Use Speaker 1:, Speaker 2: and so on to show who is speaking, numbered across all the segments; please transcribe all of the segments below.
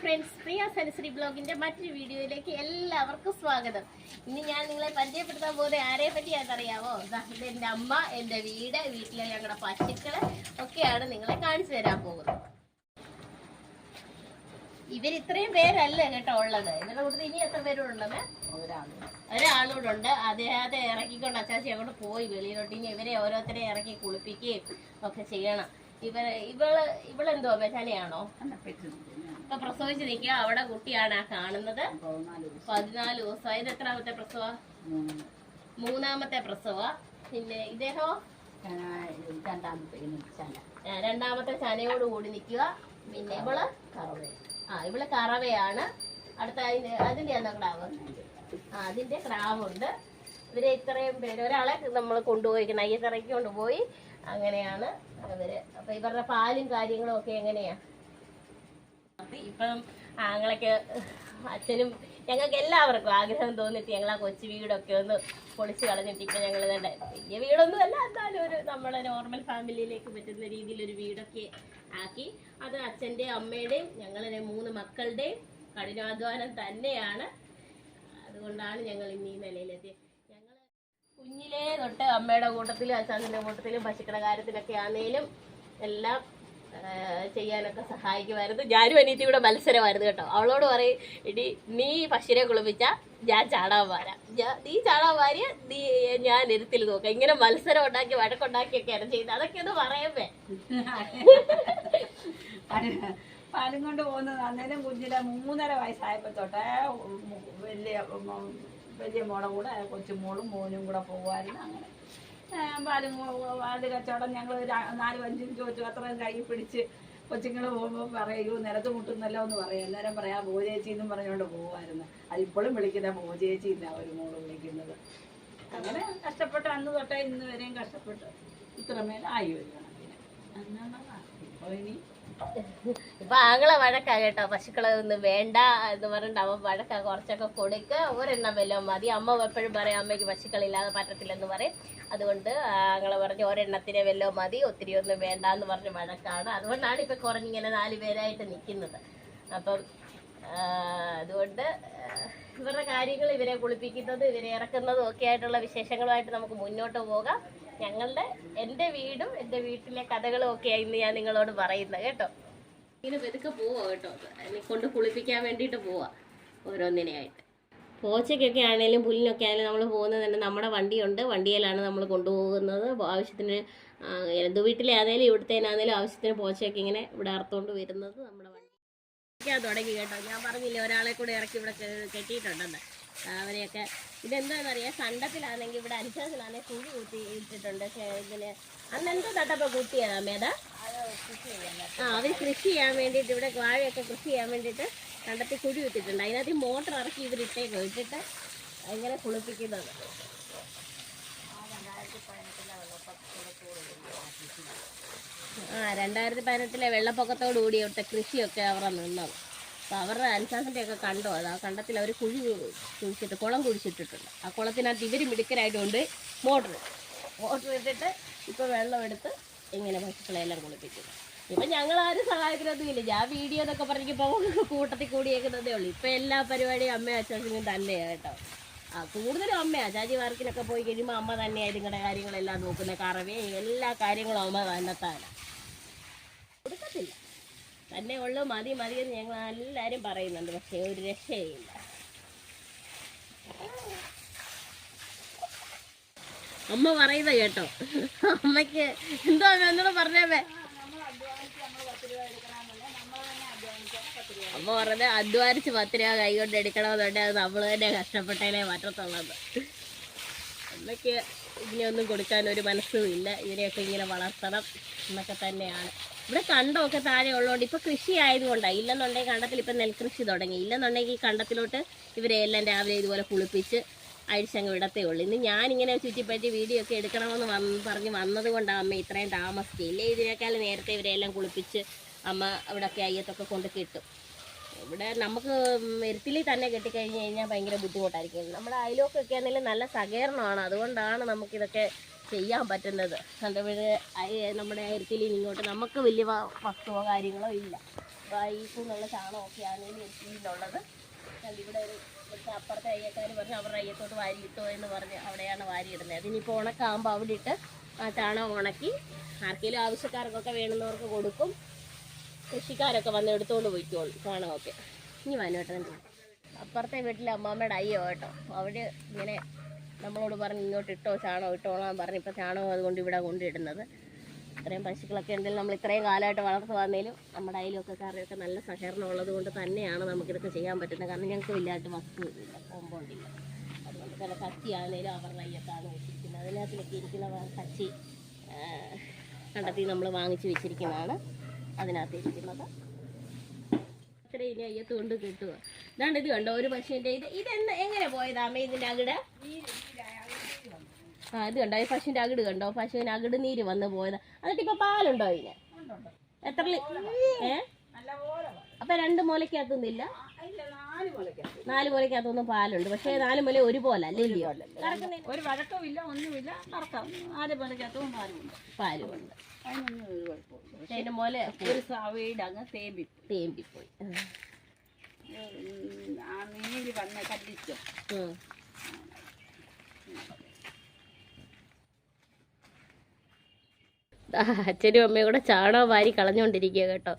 Speaker 1: Friends പ്രിയ സരസ്വരി ബ്ലോഗിന്റെ മറ്റൊരു വീഡിയോയിലേക്ക് എല്ലാവർക്കും സ്വാഗതം. ഇന്ന് ഞാൻ നിങ്ങളെ പരിചയപ്പെടുത്താൻ പോകുന്നത് ആരെ പറ്റി ദാ ഇത് എന്റെ അമ്മ എന്റെ വീട് വീട്ടിലെ ഞങ്ങളുടെ പശുക്കൾ ഒക്കെയാണ് നിങ്ങളെ കാണിച്ചു തരാൻ പോകുന്നത്. ഇവർ ഇത്രയും പേരല്ല കേട്ടോ ഉള്ളത്? ഇവരുടെ കൂട്ടത്തിൽ ഇനി എത്ര പേരുള്ളത് ഒരാളൂടെ ഉണ്ട്. അദ്ദേഹത്തെ ഇറക്കിക്കൊണ്ട് അച്ചാച്ചി അങ്ങോട്ട് പോയി വെളിയിലോട്ട്. ഇനി ഇവരെ ഓരോരുത്തരെ ഇറക്കി കുളിപ്പിക്കുകയും ഒക്കെ ചെയ്യണം. ഇവർ ഇവൾ ഇവളെന്തോ ബെച്ചാലിയാണോ? ഇപ്പൊ പ്രസവിച്ച് നിൽക്കുക. അവിടെ കുട്ടിയാണ് ആ കാണുന്നത്. പതിനാല് ദിവസം. ഇത് എത്രാമത്തെ പ്രസവ? മൂന്നാമത്തെ പ്രസവ. പിന്നെ ഇദ്ദേഹോ? രണ്ടാമത്തെ ചനയോട് കൂടി നിൽക്കുക. പിന്നെ ഇവൾ ആ ഇവൾ കറവയാണ്. അടുത്ത അതിന്റെ അതിന്റെയാണോ ക്രാവ്. ആ അതിന്റെ ക്രാവുണ്ട്. ഇവർ ഇത്രയും പേര് ഒരാളെ നമ്മൾ കൊണ്ടുപോയിക്കണം അയ്യത്തിറക്കി കൊണ്ടുപോയി. അങ്ങനെയാണ് അവർ. അപ്പൊ ഇവരുടെ പാലും കാര്യങ്ങളും ഒക്കെ എങ്ങനെയാ? ഇപ്പം ആങ്ങളൊക്കെ അച്ഛനും ഞങ്ങൾക്ക് എല്ലാവർക്കും ആഗ്രഹം തോന്നിട്ട് ഞങ്ങൾ ആ കൊച്ചു വീടൊക്കെ ഒന്ന് പൊളിച്ച് കളഞ്ഞിട്ട് ഇപ്പൊ ഞങ്ങൾ തന്നെ വലിയ വീടൊന്നും അല്ല എന്നാലും ഒരു നമ്മളെ നോർമൽ ഫാമിലിയിലേക്ക് പറ്റുന്ന രീതിയിലൊരു വീടൊക്കെ ആക്കി. അത് അച്ഛന്റെയും അമ്മയുടെയും ഞങ്ങളുടെ മൂന്ന് മക്കളുടെയും കഠിനാധ്വാനം തന്നെയാണ്. അതുകൊണ്ടാണ് ഞങ്ങൾ ഇന്ന് ഈ നിലയിലെത്തിയത്. ഞങ്ങൾ കുഞ്ഞിലേ തൊട്ട് അമ്മയുടെ കൂട്ടത്തിലും അച്ഛന്റെ കൂട്ടത്തിലും പശുക്കളുടെ കാര്യത്തിലൊക്കെ ആണെങ്കിലും എല്ലാം ചെയ്യാനൊക്കെ സഹായിക്കുമായിരുന്നു. ഞാനും അനീതി കൂടെ മത്സരമായിരുന്നു കേട്ടോ. അവളോട് പറയും ഇടി നീ പശുവിനെ കുളിപ്പിച്ച ഞാൻ ചാടാൻ വാരാം. ഞാ- നീ ചാടാൻ വാരിയ നീ ഞാൻ ഇരുത്തിൽ നോക്കാം. ഇങ്ങനെ മത്സരം ഉണ്ടാക്കി വഴക്കുണ്ടാക്കിയൊക്കെയാണ് ചെയ്യുന്നത്. അതൊക്കെ ഒന്ന് പറയുമ്പേ.
Speaker 2: പാല്- കൊണ്ട് പോകുന്നത് അന്നേരം കുഞ്ഞിലെ മൂന്നര വയസ്സായപ്പോ തൊട്ടേ വലിയ വലിയ മോളെ കൂടെ കൊച്ചുമോളും മോനും കൂടെ പോകുമായിരുന്നു അങ്ങനെ. പാലും പാൽ കച്ചവടം ഞങ്ങൾ നാലും അഞ്ചും ചോദിച്ചു അത്രയും കൈ പിടിച്ച് കൊച്ചുങ്ങൾ പോകുമ്പോൾ പറയൂ നിലത്ത് മുട്ടുന്നല്ലോ എന്ന് പറയും. അന്നേരം പറയാം ബോജേച്ചി എന്നും പറഞ്ഞുകൊണ്ട് പോകുമായിരുന്നു അതിപ്പോഴും വിളിക്കുന്ന ബോജേച്ചി ഇല്ല ഒരു മോൾ വിളിക്കുന്നത്. അങ്ങനെ കഷ്ടപ്പെട്ട് അന്ന് തൊട്ടേ ഇന്ന് വരെയും കഷ്ടപ്പെട്ട് ഇത്രമേൽ ആയി വരികയാണ് ഇപ്പൊ
Speaker 1: ആങ്ങളെ വഴക്കാ കേട്ടോ. പശുക്കളെ ഒന്നും വേണ്ട എന്ന് പറഞ്ഞിട്ട് അവൻ വഴക്കാ. കുറച്ചൊക്കെ കൊടുക്കുക ഒരെണ്ണം വല്ലതും മതി. അമ്മ എപ്പോഴും പറയും അമ്മയ്ക്ക് പശുക്കളില്ലാതെ പറ്റത്തില്ലെന്ന് പറയും. അതുകൊണ്ട് ഞങ്ങൾ പറഞ്ഞു ഒരെണ്ണത്തിനെ വല്ലോ മതി ഒത്തിരി ഒന്നും വേണ്ട എന്ന് പറഞ്ഞ് വഴക്കാണ്. അതുകൊണ്ടാണ് ഇപ്പം കുറഞ്ഞിങ്ങനെ നാല് പേരായിട്ട് നിൽക്കുന്നത് അപ്പം അതുകൊണ്ട് ഇവരുടെ കാര്യങ്ങൾ ഇവരെ കുളിപ്പിക്കുന്നത് ഇവരെ ഇറക്കുന്നതും ഒക്കെ ആയിട്ടുള്ള വിശേഷങ്ങളുമായിട്ട് നമുക്ക് മുന്നോട്ട് പോകാം. ഞങ്ങളുടെ എന്റെ വീടും എന്റെ വീട്ടിലെ കഥകളും ഒക്കെ ഇന്ന് ഞാൻ നിങ്ങളോട് പറയുന്നത് കേട്ടോ. ഇങ്ങനെ വെതുക്കെ പോവാ കേട്ടോ. അതിനെ കൊണ്ട് കുളിപ്പിക്കാൻ വേണ്ടിയിട്ട് പോവാ ഓരോന്നിനെയായിട്ട്. പോച്ചയ്ക്കൊക്കെ ആണെങ്കിലും പുല്ലിനൊക്കെ ആണെങ്കിലും നമ്മൾ പോകുന്നത് തന്നെ നമ്മുടെ വണ്ടിയുണ്ട്. വണ്ടിയിലാണ് നമ്മൾ കൊണ്ടുപോകുന്നത്. ആവശ്യത്തിന് എന്തു എന്ത് വീട്ടിലെ ആണെങ്കിലും ഇവിടുത്തേനാണെങ്കിലും ആവശ്യത്തിന് പോച്ചയൊക്കെ ഇങ്ങനെ ഇവിടെ അറുത്തുകൊണ്ട് വരുന്നത് നമ്മുടെ വണ്ടി. ഇരിക്കാൻ തുടങ്ങി കേട്ടോ. ഞാൻ പറഞ്ഞില്ലേ ഒരാളെ കൂടെ ഇറക്കി ഇവിടെ കെട്ടിയിട്ടുണ്ടെന്ന്. അവരെയൊക്കെ ഇതെന്താണെന്നറിയാം സണ്ടത്തിലാണെങ്കിൽ ഇവിടെ അനുസരിച്ചിലാണെങ്കിൽ കുഴി കൂട്ടി ഇട്ടിട്ടുണ്ട്. ഇതിന് അന്ന് എന്തോ നട്ടപ്പോൾ കുത്തിയതാ മേത? ആ അവർ കൃഷി ചെയ്യാൻ വേണ്ടിയിട്ട് ഇവിടെ വാഴയൊക്കെ കൃഷി ചെയ്യാൻ വേണ്ടിയിട്ട് കണ്ടത്തിൽ കുഴി വെച്ചിട്ടുണ്ട് അതിനകത്ത് മോട്ടർ ഇറക്കി ഇവർ ഇട്ടേക്കോ ഇട്ടിട്ട് ഇങ്ങനെ കുളിപ്പിക്കുന്നത്. ആ രണ്ടായിരത്തി പതിനെട്ടിലെ വെള്ളപ്പൊക്കത്തോടു കൂടി ഇവിടുത്തെ കൃഷിയൊക്കെ അവരുടെ നിന്നത് അപ്പോൾ അവരുടെ അനുശാസന്റെ ഒക്കെ കണ്ടോ. അത് ആ കണ്ടത്തിൽ അവർ കുഴി കുഴിച്ചിട്ട് കുളം കുഴിച്ചിട്ടിട്ടുണ്ട്. ആ കുളത്തിനകത്ത് ഇവർ മിടുക്കരായിട്ടുണ്ട് മോട്ടർ മോട്ടർ ഇട്ടിട്ട് ഇപ്പോൾ വെള്ളം എടുത്ത് ഇങ്ങനെ പശുക്കളെല്ലാം കുളിപ്പിക്കുന്നു. ഇപ്പം ഞങ്ങൾ ആരും സഹായിക്കുന്നതും ഇല്ല ഞാൻ വീഡിയോ എന്നൊക്കെ പറഞ്ഞപ്പോ കൂട്ടത്തിൽ കൂടിയേക്കുന്നതേ ഉള്ളൂ. ഇപ്പൊ എല്ലാ പരിപാടിയും അമ്മയും അച്ചാച്ചനും തന്നെയാണ് കേട്ടോ. ആ കൂടുതലും അമ്മ അച്ചാജി വർക്കിനൊക്കെ പോയി കഴിയുമ്പോൾ അമ്മ തന്നെയാണ് നിങ്ങളുടെ കാര്യങ്ങളെല്ലാം നോക്കുന്ന. കറവേ എല്ലാ കാര്യങ്ങളും അമ്മ തന്നെത്താണ് കൊടുക്കത്തില്ല. തന്നെ ഉള്ളു മതി മതി എന്ന് ഞങ്ങൾ എല്ലാവരും പറയുന്നുണ്ട്. പക്ഷേ ഒരു രക്ഷയില്ല. അമ്മ പറയുന്നത് കേട്ടോ. അമ്മയ്ക്ക് എന്തോ എന്നോട് പറഞ്ഞേ അമ്മ പറഞ്ഞത് അധ്വാനിച്ച് പത്ത് രൂപ കൈകൊണ്ട് എടുക്കണമെന്നുണ്ടെങ്കിൽ അത് നമ്മൾ തന്നെ കഷ്ടപ്പെട്ടേലേ പറ്റത്തുള്ളത് അമ്മയ്ക്ക് ഇതിനെയൊന്നും കൊടുക്കാൻ ഒരു മനസ്സും ഇല്ല. ഇതിനെയൊക്കെ ഇങ്ങനെ വളർത്തണം എന്നൊക്കെ തന്നെയാണ്. ഇവിടെ കണ്ടമൊക്കെ താഴെ ഉള്ളതുകൊണ്ട് ഇപ്പൊ കൃഷി ആയതുകൊണ്ടാണ് ഇല്ലെന്നുണ്ടെങ്കിൽ കണ്ടത്തിൽ ഇപ്പൊ നെൽകൃഷി തുടങ്ങി. ഇല്ലെന്നുണ്ടെങ്കിൽ ഈ കണ്ടത്തിലോട്ട് ഇവരെ എല്ലാം രാവിലെ ഇതുപോലെ കുളിപ്പിച്ച് അഴിച്ചങ്ങ് വിടത്തേ ഉള്ളൂ. ഇന്ന് ഞാനിങ്ങനെ ചുറ്റിപ്പറ്റി വീഡിയോ ഒക്കെ എടുക്കണമെന്ന് വന്ന് പറഞ്ഞ് വന്നത് കൊണ്ടാണ് അമ്മ ഇത്രയും താമസിക്കില്ലേ ഇതിനേക്കാൾ നേരത്തെ ഇവരെല്ലാം കുളിപ്പിച്ച് അമ്മ അവിടെയൊക്കെ അയ്യത്തൊക്കെ കൊണ്ട് കെട്ടും. ഇവിടെ നമുക്ക് മെരുത്തിലി തന്നെ കെട്ടിക്കഴിഞ്ഞ് കഴിഞ്ഞാൽ ഭയങ്കര ബുദ്ധിമുട്ടായിരിക്കും. നമ്മുടെ അയലോക്കൊക്കെ ആണെങ്കിലും നല്ല സഹകരണമാണ്. അതുകൊണ്ടാണ് നമുക്കിതൊക്കെ ചെയ്യാൻ പറ്റുന്നത്. കണ്ടവിടെ നമ്മുടെ അയർത്തിലി ഇങ്ങോട്ട് നമുക്ക് വലിയ വസ്തുവോ കാര്യങ്ങളോ ഇല്ല. അപ്പോൾ എന്നുള്ള ചാണകമൊക്കെ ആണെങ്കിലും കണ്ട് ഇവിടെ ഒരു ഇവിടുത്തെ അപ്പുറത്തെ അയ്യക്കാർ പറഞ്ഞ് അവരുടെ അയ്യത്തോട്ട് വാരി ഇട്ടോ എന്ന് പറഞ്ഞ് അവിടെയാണ് വാരി ഇടുന്നത് അതിനിപ്പോൾ ഉണക്കാകുമ്പോൾ അവിടെ ഇട്ട് ആ ചാണകം ഉണക്കി ആർക്കെങ്കിലും ആവശ്യക്കാർക്കൊക്കെ വേണമെന്നവർക്ക് കൊടുക്കും. കൃഷിക്കാരൊക്കെ വന്ന് എടുത്തുകൊണ്ട് പോയിക്കോളും കാണുമൊക്കെ ഇനി വനോട്ടൻ അപ്പുറത്തെ വീട്ടിലെ അമ്മാമ്മയുടെ അയ്യോ കേട്ടോ. അവർ ഇങ്ങനെ നമ്മളോട് പറഞ്ഞ് ഇങ്ങോട്ട് ഇട്ടോ ചാണകം ഇട്ടോളാൻ പറഞ്ഞ് ഇപ്പോൾ ചാണകം അതുകൊണ്ട് ഇവിടെ കൊണ്ടിടുന്നത്. ഇത്രയും പശുക്കളൊക്കെ ഉണ്ടെങ്കിൽ നമ്മൾ ഇത്രയും കാലമായിട്ട് വളർത്തു വന്നതിലും നമ്മുടെ അയലൊക്കെ കറിയൊക്കെ നല്ല സഹകരണം ഉള്ളത് കൊണ്ട് തന്നെയാണ് നമുക്കിതൊക്കെ ചെയ്യാൻ പറ്റുന്നത്. കാരണം ഞങ്ങൾക്ക് വലിയതായിട്ട് വസ്തുവില്ല കോമ്പൗണ്ടില്ല അതുകൊണ്ട് ചില ആണെങ്കിലും അവരുടെ അയ്യത്താണ് വെച്ചിരിക്കുന്നത്. അതിനകത്തിലൊക്കെ ഇരിക്കുന്ന കച്ചി കണ്ടെത്തി നമ്മൾ വാങ്ങിച്ച് വെച്ചിരിക്കുന്നതാണ്. അതിനകത്ത് ഇരിക്കുന്നത് ഇത്ര ഇനി അയ്യത്ത് കൊണ്ട് കിട്ടുക. ഇതാണ്ട് ഇത് കണ്ടോ? ഒരു പശുവിന്റെ ഇത്. ഇതെന്ന് എങ്ങനെ പോയതാമേ ഇതിന്റെ അകിട്? ആ ഇത് കണ്ടോ? ഈ പശുവിന്റെ അകിട് കണ്ടോ? പശുവിന് അകിട് നീര് വന്ന് പോയത്. എന്നിട്ട് ഇപ്പൊ പാലുണ്ടോ അതിന്? എത്ര ഏ? അപ്പൊ രണ്ട്
Speaker 2: മുലക്കകത്തുന്നില്ല ഇല്ല നാല്
Speaker 1: മുലക്കകത്തൊന്നും പാലുണ്ട്. പക്ഷേ നാല് മുല ഒരുപോലെ കറക്കുന്നതിന്
Speaker 2: ഒരു വഴക്കമില്ല ഒന്നുമില്ല. നടക്കാം നാല് മുലക്കകത്തും പാലുണ്ട്
Speaker 1: പാലുമുണ്ട്.
Speaker 2: അതിനൊന്നും ഒരു കുഴപ്പമില്ല.
Speaker 1: പക്ഷേ അതിന്റെ മുല
Speaker 2: ഒരു സവയുടെ അങ്ങ് തേമ്പി
Speaker 1: തേമ്പിപ്പോയി.
Speaker 2: ആ. നീര് വന്ന് കല്ലിച്ചോ
Speaker 1: ഉം. ദാ അച്ഛനും അമ്മയും കൂടെ ചാണകം വാരി കളഞ്ഞുകൊണ്ടിരിക്കുക കേട്ടോ.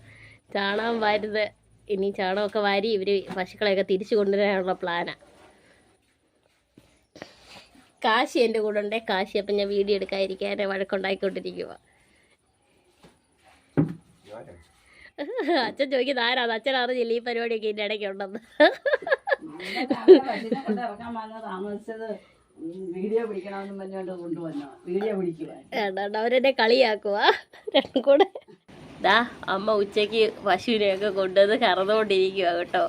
Speaker 1: ചാണകം വാരുന്നത് ഇനി ചാണകമൊക്കെ വാരി ഇവർ പശുക്കളെയൊക്കെ തിരിച്ചു കൊണ്ടുവരാനുള്ള പ്ലാനാ. കാശി എന്റെ കൂടെ ഉണ്ടേ കാശി. അപ്പം ഞാൻ വീഡിയോ എടുക്കാതിരിക്കാൻ വഴക്കുണ്ടായിക്കൊണ്ടിരിക്കുക അച്ഛൻ ചോദിക്കുന്നത് ആരാണ് അച്ഛൻ അറിഞ്ഞില്ല ഈ പരിപാടിയൊക്കെ ഇതിന്റെ ഇടയ്ക്ക് ഉണ്ടെന്ന്
Speaker 2: പശുവിനെ കൊണ്ട് ഇറക്കാൻ വന്ന താമസിച്ചത് വീഡിയോ പിടിക്കണമെന്ന് പറഞ്ഞുകൊണ്ട് കൊണ്ടുവന്നു വീഡിയോ
Speaker 1: പിടിക്കുക അവരെന്നെ കളിയാക്കുക രണ്ടും കൂടെ. ദാ അമ്മ ഉച്ചയ്ക്ക് പശുവിനെയൊക്കെ കൊണ്ടുവന്ന് കറന്നുകൊണ്ടിരിക്കുക കേട്ടോ.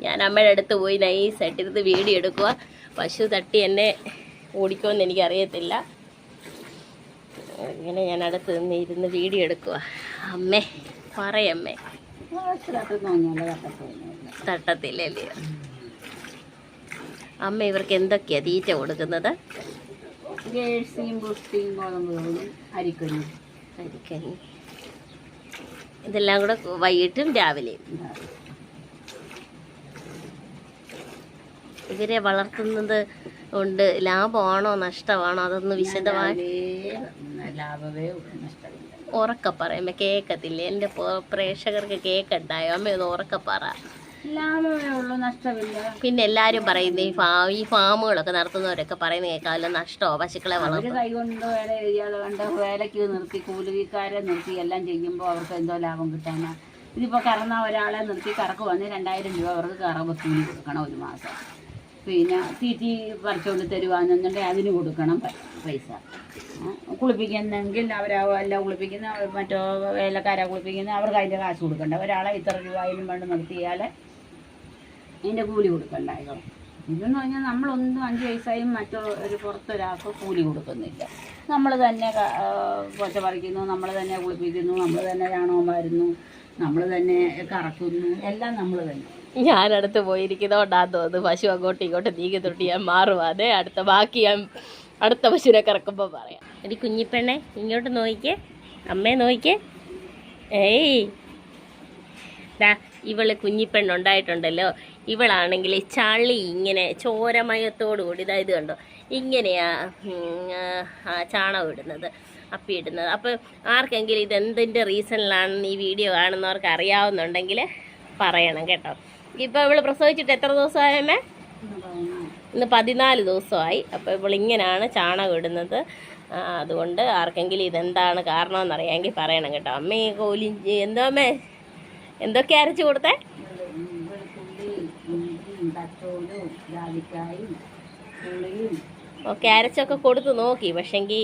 Speaker 1: ഞാൻ അമ്മയുടെ അടുത്ത് പോയി നൈസായിട്ട് ഇരുന്ന് വീഡിയോ എടുക്കുക പശു തട്ടി എന്നെ ഓടിക്കുമെന്ന് എനിക്കറിയത്തില്ല. അങ്ങനെ ഞാൻ അടുത്ത് നിന്ന് ഇരുന്ന് വീഡിയോ എടുക്കുക അമ്മേ. പറയമ്മേ. തട്ടത്തില്ലല്ലേ? അമ്മ ഇവർക്ക് എന്തൊക്കെയാ തീറ്റ കൊടുക്കുന്നത്?
Speaker 2: അരിക്കഞ്ഞി
Speaker 1: ഇതെല്ലാം കൂടെ വൈകിട്ടും രാവിലെയും. ഇവരെ വളർത്തുന്നത് കൊണ്ട് ലാഭമാണോ നഷ്ടമാണോ? അതൊന്ന് വിശദമായി.
Speaker 2: ലാഭമേ നഷ്ടമില്ല.
Speaker 1: ഉറക്ക പറയുമ്പോ കേക്കത്തില്ലേ? എന്റെ പ്രേക്ഷകർക്ക് കേക്കണ്ടായോ? അമ്മ ഒന്ന് ഉറക്ക പറ. പിന്നെ എല്ലാരും പറയുന്നത് ഈ ഫാ ഈ ഫാമുകളൊക്കെ നടത്തുന്നവരൊക്കെ പറയുന്ന കേൾക്കാമല്ലോ നഷ്ടമോ? പശുക്കളെ
Speaker 2: വളർത്തി?
Speaker 1: വളർത്തും
Speaker 2: കൈകൊണ്ട് വേല ചെയ്യാതെ കണ്ട് വേലയ്ക്ക് നിർത്തി കൂലിക്കാരെ നിർത്തി എല്ലാം ചെയ്യുമ്പോൾ അവർക്ക് എന്തോ ലാഭം കിട്ടാനാ. ഇതിപ്പോ കറന്ന ഒരാളെ നിർത്തി കറക്ക് വന്ന് രണ്ടായിരം രൂപ അവർക്ക് കറവ് കൂലി കൊടുക്കണം ഒരു മാസം. പിന്നെ തീറ്റി പറിച്ചുകൊണ്ട് തരുവാന്നുണ്ടെങ്കിൽ അതിന് കൊടുക്കണം പൈസ. കുളിപ്പിക്കുന്നെങ്കിൽ അവരാ കുളിപ്പിക്കുന്ന മറ്റോ വേലക്കാരാ കുളിപ്പിക്കുന്ന അവർക്ക് അതിന്റെ കാശ് കൊടുക്കണ്ട. ഒരാളെ ഇത്ര രൂപയിലും വേണ്ട നിർത്തിയാൽ അതിന്റെ കൂലി കൊടുക്കണ്ടായോ ഇതെന്ന് പറഞ്ഞാൽ നമ്മളൊന്നും അഞ്ച് പൈസയും ഒരു പുറത്തൊരാൾക്ക് കൂലി കൊടുക്കുന്നില്ല. നമ്മൾ തന്നെ പൊച്ച പറിക്കുന്നു നമ്മൾ തന്നെ കുളിപ്പിക്കുന്നു നമ്മൾ തന്നെ ചാണകം വരുന്നു നമ്മൾ തന്നെ കറക്കുന്നു എല്ലാം നമ്മൾ തന്നെ.
Speaker 1: ഞാനടുത്ത് പോയിരിക്കുന്നതുകൊണ്ടാന്ന് തോന്നുന്നു പശു അങ്ങോട്ടും ഇങ്ങോട്ടും നീക്കി തൊട്ട് ഞാൻ മാറുവാതെ അടുത്ത ബാക്കി ഞാൻ അടുത്ത പശുവിനെ കറക്കുമ്പോൾ പറയാം. എടി കുഞ്ഞിപ്പെണ്ണെ ഇങ്ങോട്ട് നോയിക്കേ. അമ്മയെ നോക്കിക്കേ ഏയ്. ദാ ഇവൾ കുഞ്ഞിപ്പെണ്ണുണ്ടായിട്ടുണ്ടല്ലോ. ഇവളാണെങ്കിൽ ചളി ഇങ്ങനെ ചോരമയത്തോടു കൂടി ഇതായത് കണ്ടോ? ഇങ്ങനെയാ ചാണകം ഇടുന്നത് അപ്പി ഇടുന്നത്. അപ്പോൾ ആർക്കെങ്കിലും ഇതെന്തിന്റെ റീസണിലാണെന്ന് ഈ വീഡിയോ കാണുന്നവർക്ക് അറിയാവുന്നുണ്ടെങ്കിൽ പറയണം കേട്ടോ. ഇപ്പോൾ ഇവൾ പ്രസവിച്ചിട്ട് എത്ര ദിവസമായമേ ഇന്ന് പതിനാല് ദിവസമായി. അപ്പോൾ ഇപ്പോൾ ഇങ്ങനെയാണ് ചാണകം ഇടുന്നത്. അതുകൊണ്ട് ആർക്കെങ്കിലും ഇതെന്താണ് കാരണമെന്ന് അറിയാമെങ്കിൽ പറയണം കേട്ടോ. അമ്മ കോലി എന്തോ അമ്മേ? എന്തൊക്കെ അരച്ചു കൊടുത്തേ? ഓക്കെ അരച്ചൊക്കെ കൊടുത്തു നോക്കി. പക്ഷെങ്കിൽ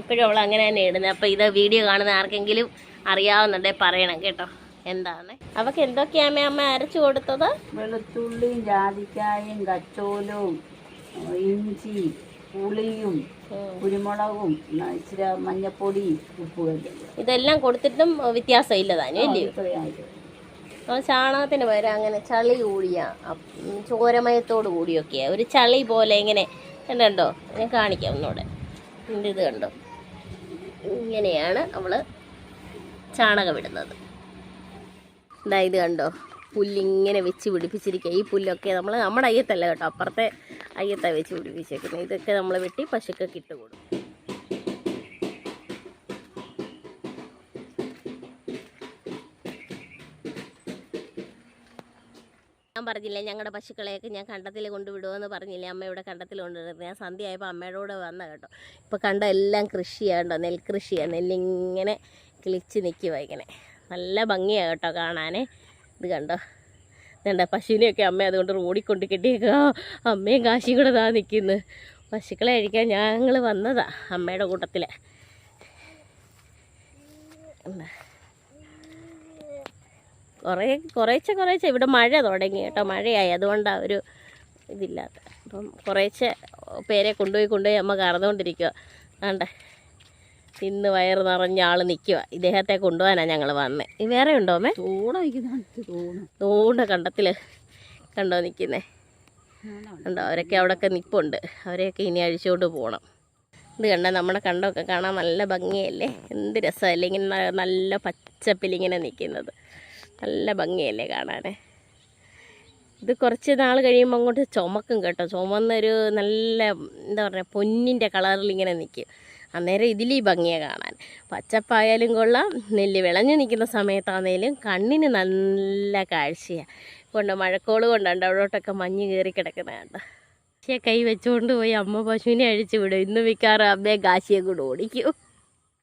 Speaker 1: ഇപ്പോഴും അവൾ അങ്ങനെ തന്നെ ഇടുന്നത് അപ്പോൾ ഇത് വീഡിയോ കാണുന്ന ആർക്കെങ്കിലും അറിയാവുന്നുണ്ടെങ്കിൽ പറയണം കേട്ടോ. എന്താണ്? അവക്ക് എന്തൊക്കെയാ അമ്മ അരച്ചു കൊടുത്തത്?
Speaker 2: വെളുത്തുള്ളിയും ജാതിക്കായും കച്ചോലും ഇഞ്ചി പുളിയും കുരുമുളകും ഇച്ചിരി മഞ്ഞപ്പൊടി ഉപ്പും
Speaker 1: ഇതെല്ലാം കൊടുത്തിട്ടും വ്യത്യാസം ഇല്ല താനും ഇല്ലയോ ആ ചാണകത്തിന് പകരം അങ്ങനെ ചളി കൂടിയ ചോരമയത്തോട് കൂടിയൊക്കെയാ ഒരു ചളി പോലെ ഇങ്ങനെ കണ്ടോ? ഞാൻ കാണിക്കാം ഒന്നുകൂടെ. ഇത് കണ്ടോ? ഇങ്ങനെയാണ് അവൾ ചാണകം ഇടുന്നത്. ഇതാ ഇത് കണ്ടോ? പുല്ലിങ്ങനെ വെച്ച് പിടിപ്പിച്ചിരിക്കുക ഈ പുല്ലൊക്കെ നമ്മൾ നമ്മുടെ അയ്യത്തല്ല കേട്ടോ. അപ്പുറത്തെ അയ്യത്താണ് വെച്ച് പിടിപ്പിച്ചേക്കുന്നത് ഇതൊക്കെ നമ്മൾ വെട്ടി പശുക്കൊക്കെ ഇട്ട് കൊടുക്കും. ഞാൻ പറഞ്ഞില്ലേ ഞങ്ങളുടെ പശുക്കളെയൊക്കെ ഞാൻ കണ്ടത്തിൽ കൊണ്ടുവിടുമെന്ന് പറഞ്ഞില്ലേ? അമ്മ ഇവിടെ കണ്ടത്തിൽ കൊണ്ടുവിടുന്നത് ഞാൻ സന്ധ്യയായപ്പോൾ അമ്മയുടെ കൂടെ വന്ന കേട്ടോ. ഇപ്പോൾ കണ്ട എല്ലാം കൃഷിയാണ് കേട്ടോ നെൽകൃഷിയാണ് നെല്ലിങ്ങനെ കിളിച്ച് നിൽക്കുക ഇങ്ങനെ. നല്ല ഭംഗിയാണ് കേട്ടോ കാണാനേ. ഇത് കണ്ടോ? ഇതുണ്ട പശുവിനെയൊക്കെ അമ്മ അതുകൊണ്ട് റോഡിൽ കൊണ്ട് കെട്ടിയേക്കുക അമ്മയും കാശിയും കൂടെ താ നിൽക്കുന്നു പശുക്കളെ അഴിക്കാൻ ഞങ്ങൾ വന്നതാ അമ്മയുടെ കൂട്ടത്തിൽ കുറേ കുറേശ്ശെ കുറേശ്ശെ ഇവിടെ മഴ തുടങ്ങി കേട്ടോ. മഴയായി. അതുകൊണ്ടാണ് ഒരു ഇതില്ലാത്ത. അപ്പം കുറേശ്ശെ പേരെ കൊണ്ടുപോയി കൊണ്ടുപോയി അമ്മ കറന്നുകൊണ്ടിരിക്കുക ആണ്ടേ ഇന്ന് വയറ് നിറഞ്ഞ ആൾ നിൽക്കുക ഇദ്ദേഹത്തെ കൊണ്ടുപോകാനാണ് ഞങ്ങൾ വന്നത് വേറെ ഉണ്ടോ അമ്മേ?
Speaker 2: തൂണ
Speaker 1: കണ്ടത്തിൽ കണ്ടത്തിൽ കണ്ടോ നിൽക്കുന്നേ ഉണ്ടോ അവരൊക്കെ അവിടെയൊക്കെ നിപ്പുണ്ട്. അവരെയൊക്കെ ഇനി അഴിച്ചുകൊണ്ട് പോകണം ഇത് കണ്ട നമ്മുടെ കണ്ടൊക്കെ കാണാൻ നല്ല ഭംഗിയല്ലേ? എന്ത് രസമല്ലേ ഇങ്ങനെ നല്ല പച്ചപ്പിലിങ്ങനെ നിൽക്കുന്നത് നല്ല ഭംഗിയല്ലേ കാണാൻ ഇത് കുറച്ച് നാൾ കഴിയുമ്പോൾ അങ്ങോട്ട് ചുമക്കും കേട്ടോ. ചുമന്നൊരു നല്ല എന്താ പറയുക പൊന്നിന്റെ കളറിൽ ഇങ്ങനെ നിൽക്കും അന്നേരം ഇതിൽ ഈ ഭംഗിയെ കാണാൻ. പച്ചപ്പായാലും കൊള്ളാം നെല്ല് വിളഞ്ഞു നിൽക്കുന്ന സമയത്താണേലും കണ്ണിന് നല്ല കാഴ്ചയാണ് കൊണ്ട് മഴക്കോൾ കൊണ്ടുണ്ട് അവിടോട്ടൊക്കെ മഞ്ഞ് കയറി കിടക്കുന്ന പക്ഷേ കൈ വെച്ചുകൊണ്ട് പോയി അമ്മ പശുവിനെ അഴിച്ചു വിടും. ഇന്ന് മിക്കാറും അമ്മയെ കാശിയെ കൂടെ ഓടിക്കും.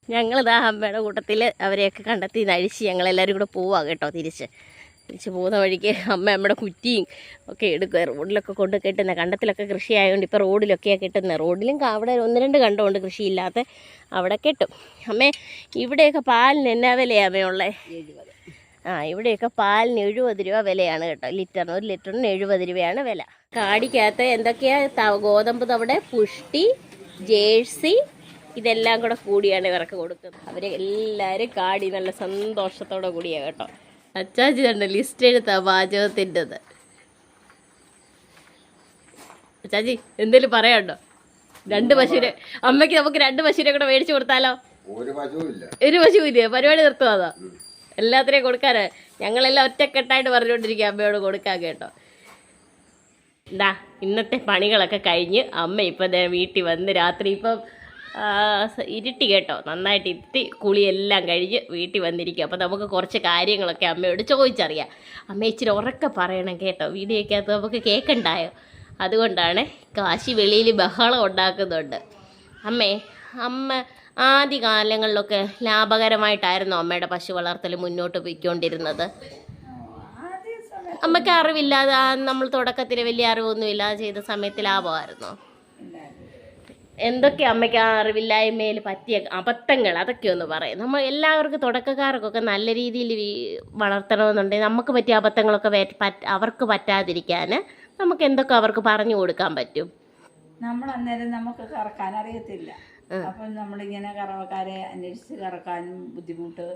Speaker 1: ഞങ്ങളിതാ അമ്മയുടെ കൂട്ടത്തിൽ അവരെയൊക്കെ കണ്ടെത്തി അഴിച്ച് ഞങ്ങളെല്ലാവരും കൂടെ പോവാം കേട്ടോ തിരിച്ച്. തിരിച്ച് പോകുന്ന വഴിക്ക് അമ്മ നമ്മുടെ കുറ്റിയും ഒക്കെ എടുക്കുക റോഡിലൊക്കെ കൊണ്ട് കെട്ടുന്ന കണ്ടത്തിലൊക്കെ കൃഷി ആയതുകൊണ്ട് ഇപ്പോൾ റോഡിലൊക്കെയാണ് കെട്ടുന്നത് റോഡിലും അവിടെ ഒന്ന് രണ്ട് കണ്ടമുണ്ട് കൃഷിയില്ലാത്ത അവിടെ കെട്ടും. അമ്മേ ഇവിടെയൊക്കെ പാലിന് എന്നാ വിലയാണ് അമ്മയുള്ളേ ആ ഇവിടെയൊക്കെ പാലിന് എഴുപത് രൂപ വിലയാണ് കേട്ടോ. ലിറ്ററിന് ഒരു ലിറ്ററിന് എഴുപത് രൂപയാണ് വില. കാടിക്കകത്ത് എന്തൊക്കെയാ ഗോതമ്പ് തവിടെ പുഷ്ടി ജേഴ്സി ഇതെല്ലാം കൂടെ കൂടിയാണ് ഇവർക്ക് കൊടുക്കുന്നത്. അവരെ എല്ലാവരും കാടി നല്ല സന്തോഷത്തോടെ കൂടിയാണ് കേട്ടോ. അച്ചാച്ചി കണ്ട ലിസ്റ്റ് എടുത്താ പാചകത്തിന്റെത്. അച്ചാച്ചി എന്തേലും പറയാണ്ടോ രണ്ട് പശുവിനെ അമ്മയ്ക്ക് നമുക്ക് രണ്ട് പശുവിനെ കൂടെ മേടിച്ചു കൊടുത്താലോ?
Speaker 3: ഒരു പശുവും ഇല്ല
Speaker 1: ഒരു പശു പരിപാടി നിർത്തുവാതോ എല്ലാത്തിനെയും കൊടുക്കാന്. ഞങ്ങളെല്ലാം ഒറ്റക്കെട്ടായിട്ട് പറഞ്ഞുകൊണ്ടിരിക്കുക അമ്മയോട് കൊടുക്കാൻ കേട്ടോ. എന്താ ഇന്നത്തെ പണികളൊക്കെ കഴിഞ്ഞ് അമ്മ ഇപ്പം വീട്ടിൽ വന്ന് രാത്രി ഇപ്പം ഇരുട്ടി കേട്ടോ. നന്നായിട്ട് ഇരുട്ടി. കുളിയെല്ലാം കഴിഞ്ഞ് വീട്ടിൽ വന്നിരിക്കും അപ്പോൾ നമുക്ക് കുറച്ച് കാര്യങ്ങളൊക്കെ അമ്മയോട് ചോദിച്ചറിയാം. അമ്മ ഇച്ചിരി ഉറക്കെ പറയണം കേട്ടോ. വീഡിയോയ്ക്ക് അകത്ത് നമുക്ക് കേൾക്കണ്ടായോ അതുകൊണ്ടാണ് കാശി വെളിയിൽ ബഹളം ഉണ്ടാക്കുന്നുണ്ട് അമ്മേ അമ്മ ആദ്യ കാലങ്ങളിലൊക്കെ ലാഭകരമായിട്ടായിരുന്നു അമ്മയുടെ പശു വളർത്തൽ മുന്നോട്ട് പോയിക്കൊണ്ടിരുന്നത്. അമ്മയ്ക്ക് അറിവില്ലാതെ നമ്മൾ തുടക്കത്തിൽ വലിയ അറിവൊന്നും ഇല്ലാതെ ചെയ്ത സമയത്ത് ലാഭമായിരുന്നോ. എന്തൊക്കെ അമ്മയ്ക്ക് ആ അറിവില്ലായ്മയിൽ പറ്റിയ അബദ്ധങ്ങൾ അതൊക്കെ ഒന്ന് പറയാം. നമ്മൾ എല്ലാവർക്കും തുടക്കക്കാർക്കൊക്കെ നല്ല രീതിയിൽ വളർത്തണമെന്നുണ്ടെങ്കിൽ നമുക്ക് പറ്റിയ അബദ്ധങ്ങളൊക്കെ അവർക്ക് പറ്റാതിരിക്കാൻ നമുക്ക് എന്തൊക്കെ അവർക്ക് പറഞ്ഞു കൊടുക്കാൻ പറ്റും?
Speaker 2: നമ്മൾ അന്നേരം നമുക്ക് കറക്കാൻ അറിയത്തില്ല. അപ്പം നമ്മളിങ്ങനെ കറവക്കാരെ അന്വേഷിച്ച് കറക്കാനും ബുദ്ധിമുട്ട്.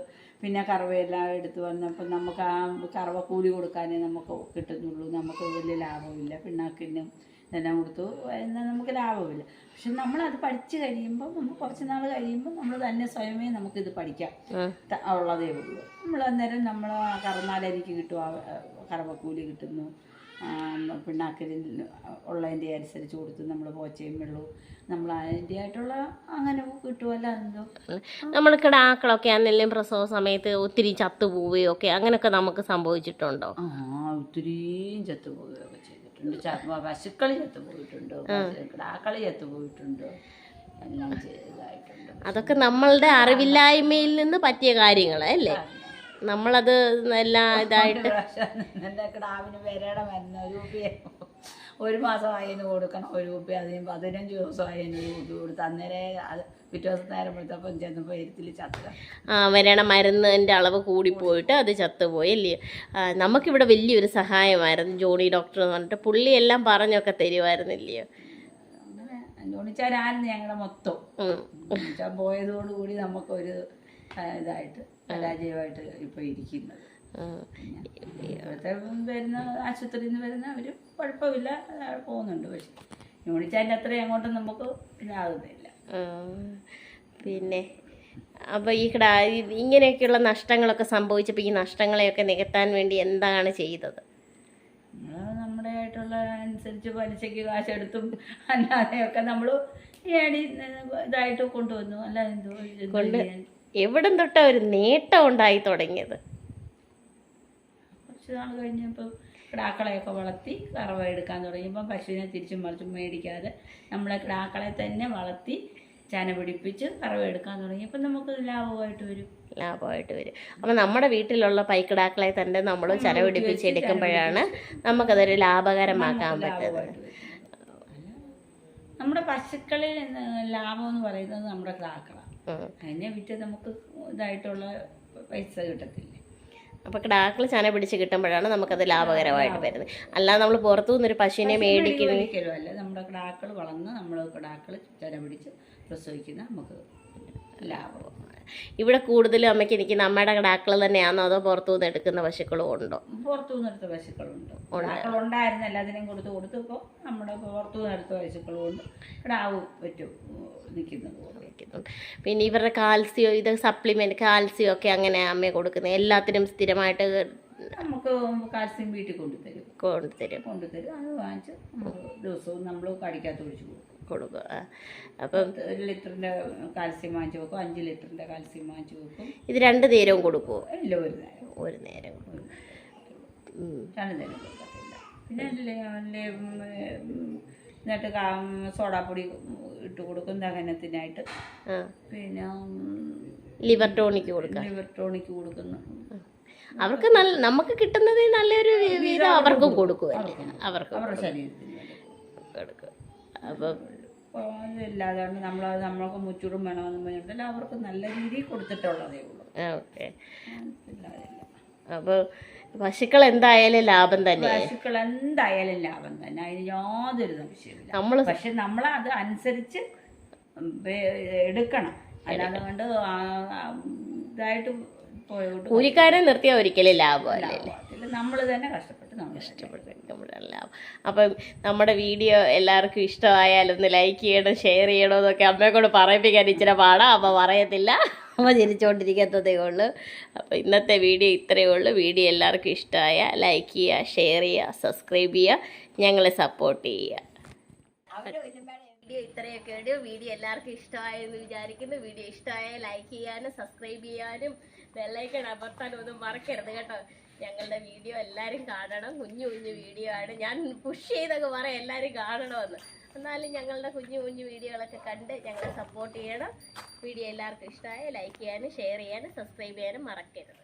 Speaker 2: പിന്നെ കറവയെല്ലാം എടുത്തു വന്നപ്പോൾ നമുക്ക് ആ കറവ കൂലി കൊടുക്കാനേ നമുക്ക് കിട്ടുന്നുള്ളൂ. നമുക്ക് വലിയ ലാഭമില്ല. പിണ്ണാക്കിനും ഇതെല്ലാം കൊടുത്തു. എന്നാൽ നമുക്ക് ലാഭമില്ല പക്ഷെ നമ്മളത് പഠിച്ചു കഴിയുമ്പോൾ നമുക്ക് കുറച്ച് നാൾ കഴിയുമ്പോൾ നമ്മൾ തന്നെ സ്വയമേ നമുക്കിത് പഠിക്കാം. ഉള്ളതേ ഉള്ളൂ. നമ്മൾ അന്നേരം നമ്മൾ കറന്നാലരിക്ക് കിട്ടും കറവക്കൂലി കിട്ടുന്നു. പിണ്ണാക്കരി ഉള്ളതിന്റെ അനുസരിച്ച് കൊടുത്ത് നമ്മൾ പോച്ചയും വെള്ളവും നമ്മൾ അതിന്റെ ആയിട്ടുള്ള അങ്ങനെ കിട്ടുമല്ലോ എന്തോ.
Speaker 1: നമ്മൾ കിടാക്കളൊക്കെ ആണെങ്കിലും പ്രസവ സമയത്ത് ഒത്തിരി ചത്തുപോവുകയോ ഒക്കെ അങ്ങനെയൊക്കെ നമുക്ക് സംഭവിച്ചിട്ടുണ്ടോ?
Speaker 2: ആ ഒത്തിരിയും ചത്തുപോവുകയൊക്കെ ചെയ്തിട്ടുണ്ട് ച- പശുക്കളി ചത്തുപോയിട്ടുണ്ട് കിടാക്കളി ചത്തുപോയിട്ടുണ്ട് എല്ലാം ചെയ്തതായിട്ടുണ്ട്.
Speaker 1: അതൊക്കെ നമ്മളുടെ അറിവില്ലായ്മയിൽ നിന്ന് പറ്റിയ കാര്യങ്ങൾ അല്ലേ? നമ്മളത് എല്ലാം ഇതായിട്ട്
Speaker 2: കിടാവിന് വരേടെ മരുന്ന് രൂപയെ ഒരു മാസം അതിന് കൊടുക്കണം ഒരു രൂപ അതിന് പതിനഞ്ച് ദിവസം അതിന് ഒരു രൂപ കൊടുത്ത് അന്നേരെ അത് പിറ്റേ ദിവസം നേരം എടുത്തപ്പം ചെന്നപ്പോൾ എരുത്തിൽ ചത്ത
Speaker 1: ആ വരണ മരുന്നിന്റെ അളവ് കൂടിപ്പോയിട്ട് അത് ചത്തുപോയി അല്ലേ? നമുക്കിവിടെ വലിയൊരു സഹായമായിരുന്നു. ജോണി ഡോക്ടർ എന്ന് പറഞ്ഞിട്ട് പുള്ളി എല്ലാം പറഞ്ഞൊക്കെ തരുമായിരുന്നില്ലയോ
Speaker 2: ജോണിച്ചാരായിരുന്നു ഞങ്ങളുടെ മൊത്തം. പോയതോടുകൂടി നമുക്കൊരു ഇതായിട്ട് പരാജയമായിട്ട് ഇപ്പോൾ ഇരിക്കുന്നത്. ഇപ്പോഴത്തെ വരുന്ന ആശുപത്രിയിൽ നിന്ന് വരുന്ന അവർ കുഴപ്പമില്ല പോകുന്നുണ്ട്. പക്ഷെ അതിന്റെ അത്രയും അങ്ങോട്ട് നമുക്ക് ഇതാകുന്നില്ല
Speaker 1: പിന്നെ അപ്പോൾ ഈ കിടാ ഇങ്ങനെയൊക്കെയുള്ള നഷ്ടങ്ങളൊക്കെ സംഭവിച്ചപ്പോൾ ഈ നഷ്ടങ്ങളെയൊക്കെ നികത്താൻ വേണ്ടി എന്താണ് ചെയ്തത്?
Speaker 2: നമ്മുടെ ആയിട്ടുള്ള അനുസരിച്ച് പലിശയ്ക്ക് കാശെടുത്തും അല്ലാതെയൊക്കെ നമ്മൾ ഏടി ഇതായിട്ട് കൊണ്ടുവന്നു. അല്ലാതെ എന്തോ
Speaker 1: കൊണ്ട്. എവിടം തൊട്ടാ ഒരു നേട്ടം ഉണ്ടായി തുടങ്ങിയത്?
Speaker 2: കുറച്ച് നാൾ കഴിഞ്ഞപ്പോൾ കിടാക്കളെയൊക്കെ വളർത്തി കറവ എടുക്കാൻ തുടങ്ങിയപ്പോൾ പശുവിനെ തിരിച്ചും മറിച്ചും മേടിക്കാതെ നമ്മളെ കിടാക്കളെ തന്നെ വളർത്തി ചന പിടിപ്പിച്ച് കറവ എടുക്കാൻ തുടങ്ങിയപ്പോൾ നമുക്ക് ലാഭമായിട്ട് വരും.
Speaker 1: ലാഭമായിട്ട് വരും. അപ്പം നമ്മുടെ വീട്ടിലുള്ള പൈക്കിടാക്കളെ തന്നെ നമ്മൾ ചന പിടിപ്പിച്ച് എടുക്കുമ്പോഴാണ് നമുക്കതൊരു ലാഭകരമാക്കാൻ പറ്റുന്നത്.
Speaker 2: നമ്മുടെ പശുക്കളിൽ ലാഭം എന്ന് പറയുന്നത് നമ്മുടെ കിടാക്കളാണ്.
Speaker 1: ഉം.
Speaker 2: അതിനെ വിറ്റ് നമുക്ക് ഇതായിട്ടുള്ള പൈസ കിട്ടത്തില്ലേ?
Speaker 1: അപ്പോൾ കിടാക്കൾ ചന പിടിച്ച് കിട്ടുമ്പോഴാണ് നമുക്കത് ലാഭകരമായിട്ട് വരുന്നത്. അല്ലാതെ നമ്മൾ പുറത്തു നിന്നൊരു പശുവിനെ മേടിക്കുന്നു
Speaker 2: നമ്മുടെ കിടാക്കൾ വളർന്ന് നമ്മൾ കിടാക്കൾ ചന പിടിച്ച് പ്രസവിക്കുന്ന നമുക്ക് ലാഭം
Speaker 1: ഇവിടെ കൂടുതലും അമ്മയ്ക്ക് എനിക്ക് നമ്മുടെ കടാക്കൾ തന്നെയാണോ അതോ പുറത്തു നിന്ന് എടുക്കുന്ന പശുക്കളും ഉണ്ടോ?
Speaker 2: പുറത്തു നിന്നെടുത്ത പശുക്കളുണ്ട്. കിടാക്കൾ ഉണ്ടായിരുന്നല്ല അതിനും കൊടുത്ത് കൊടുത്ത് ഇപ്പോൾ നമ്മുടെ പുറത്തു നിന്നെടുത്ത പശുക്കളും ഉണ്ട്. കിടാവ് പറ്റും
Speaker 1: നിൽക്കുന്നുണ്ട്. പിന്നെ ഇവരുടെ കാൽസ്യം ഇത് സപ്ലിമെന്റ് കാൽസ്യം ഒക്കെ അങ്ങനെ അമ്മ കൊടുക്കുന്നത്. എല്ലാത്തിനും സ്ഥിരമായിട്ട്
Speaker 2: നമുക്ക് കാൽസ്യം വീട്ടിൽ കൊണ്ടുതരും.
Speaker 1: കൊണ്ടുതരും.
Speaker 2: കൊണ്ടുതരും അത് വാങ്ങിച്ച് നമ്മൾ ദിവസവും നമ്മൾ കടിക്കാത്ത ഒഴിച്ചു കൊടുക്കും.
Speaker 1: കൊടുക്കും. അപ്പം
Speaker 2: ഒരു ലിറ്ററിന്റെ കാൽസ്യം വാങ്ങിച്ചു വെക്കും അഞ്ച് ലിറ്ററിന്റെ കാൽസ്യം വാങ്ങിച്ചു വെക്കും
Speaker 1: ഇത് രണ്ട് നേരവും കൊടുക്കുമോ
Speaker 2: ഇല്ല ഒരു നേരം.
Speaker 1: ഒരു നേരം.
Speaker 2: രണ്ട് നേരം കൊടുക്കത്തില്ല. പിന്നെ എന്നിട്ട് സോഡാപ്പൊടി ഇട്ട് കൊടുക്കും ദഹനത്തിനായിട്ട്. പിന്നെ
Speaker 1: ലിവർ ടോണിക്ക് കൊടുക്കാം.
Speaker 2: ലിവർ ടോണിക്ക് കൊടുക്കുന്നു.
Speaker 1: അവർക്ക് നല്ല നമുക്ക് കിട്ടുന്നത് നല്ലൊരു വീതം അവർക്കും കൊടുക്കുമല്ലേ അവർക്ക്
Speaker 2: അവരുടെ ശരീരത്തിന് വേണ്ടി.
Speaker 1: കൊടുക്കും. അപ്പം
Speaker 2: അതില്ലാതെ നമ്മൾ നമ്മൾക്ക് മുച്ചൂടും വേണമെന്ന് പറഞ്ഞിട്ടുണ്ടെങ്കിൽ അവർക്ക് നല്ല രീതിയിൽ കൊടുത്തിട്ടുള്ളതേ ഉള്ളൂ.
Speaker 1: ഓക്കെ. അപ്പോൾ പശുക്കൾ എന്തായാലും ലാഭം തന്നെ.
Speaker 2: പശുക്കൾ എന്തായാലും ലാഭം തന്നെ. അതിന് യാതൊരു സംശയമില്ല
Speaker 1: നമ്മൾ
Speaker 2: പക്ഷെ നമ്മൾ അത് അനുസരിച്ച് എടുക്കണം. അല്ലാതെ കൊണ്ട് ഇതായിട്ട് പോയോട്ട്
Speaker 1: കൂലിക്കാരെ നിർത്തിയാൽ ഒരിക്കലും ലാഭമല്ലേ
Speaker 2: നമ്മൾ തന്നെ കഷ്ടപ്പെട്ട് നമ്മൾ
Speaker 1: ലാഭം. അപ്പം നമ്മുടെ വീഡിയോ എല്ലാവർക്കും ഇഷ്ടമായാലും ഒന്ന് ലൈക്ക് ചെയ്യണം ഷെയർ ചെയ്യണം എന്നൊക്കെ അമ്മയെ കൊണ്ട് പറയിപ്പിക്കാൻ ഇച്ചിരി പാടാം. അമ്മ പറയത്തില്ല. അമ്മ ചിരിച്ചുകൊണ്ടിരിക്കുന്നതേ ഉള്ളൂ. അപ്പോൾ ഇന്നത്തെ വീഡിയോ ഇത്രയേ ഉള്ളൂ. വീഡിയോ എല്ലാവർക്കും ഇഷ്ടമായ ലൈക്ക് ചെയ്യുക ഷെയർ ചെയ്യുക സബ്സ്ക്രൈബ് ചെയ്യുക ഞങ്ങളെ സപ്പോർട്ട് ചെയ്യുക. വീഡിയോ ഇത്രയൊക്കെ വീഡിയോ എല്ലാവർക്കും ഇഷ്ടമായെന്ന് വിചാരിക്കുന്നു. വീഡിയോ ഇഷ്ടമായ ലൈക്ക് ചെയ്യാനും സബ്സ്ക്രൈബ് ചെയ്യാനും ബെല്ലൈക്കൺ അമർത്താനും ഒന്നും മറക്കരുത് കേട്ടോ. ഞങ്ങളുടെ വീഡിയോ എല്ലാവരും കാണണം. കുഞ്ഞു കുഞ്ഞു വീഡിയോ ആണ്. ഞാൻ പുഷ് ചെയ്തൊക്കെ പറയാം എല്ലാവരും കാണണമെന്ന്. എന്നാലും ഞങ്ങളുടെ കുഞ്ഞു കുഞ്ഞു വീഡിയോകളൊക്കെ കണ്ട് ഞങ്ങളെ സപ്പോർട്ട് ചെയ്യണം. വീഡിയോ എല്ലാവർക്കും ഇഷ്ടമായ ലൈക്ക് ചെയ്യാനും ഷെയർ ചെയ്യാനും സബ്സ്ക്രൈബ് ചെയ്യാനും മറക്കരുത്.